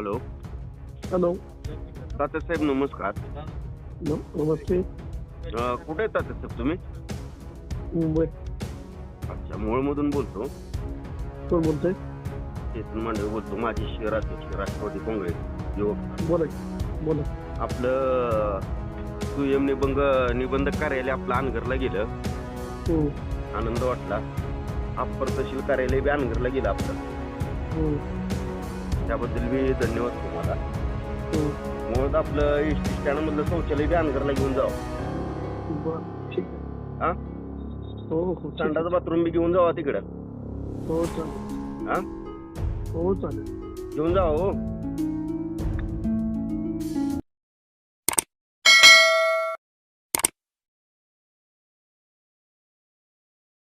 Hello. Hello. Tatyasaheb नमस्कार. न- नमस्ते. अं, कुठे आहेत तात्यासाहेब तुम्ही? मुंबई. अच्छा मोळमधून बोलतो. कोण बोलतोय? चेतन मांडवे बोलतो. माझी शहर अध्यक्ष राष्ट्रवादी काँग्रेस युवक. बोला की. बोला. आपलं सुयम निबंध निबंधक कार्यालय आपलं अनगरला गेलं. हम्म, आनंद वाटला. अप्पर तहसील कार्यालय बी अनगरला गेलं आपलं. हम्म, त्याबद्दल मी धन्यवाद तुम्हाला. हम्म. मुळात आपलं एस टी स्टँडमधलं शौचालय बी अनगरला घेऊन जावं. बरं ठीक आहे. हा? हो हो. संडाचं बाथरूम बी घेऊन जावा तिकडं. हो चालेल. हा? हो चालेल. घेऊन जावा हो.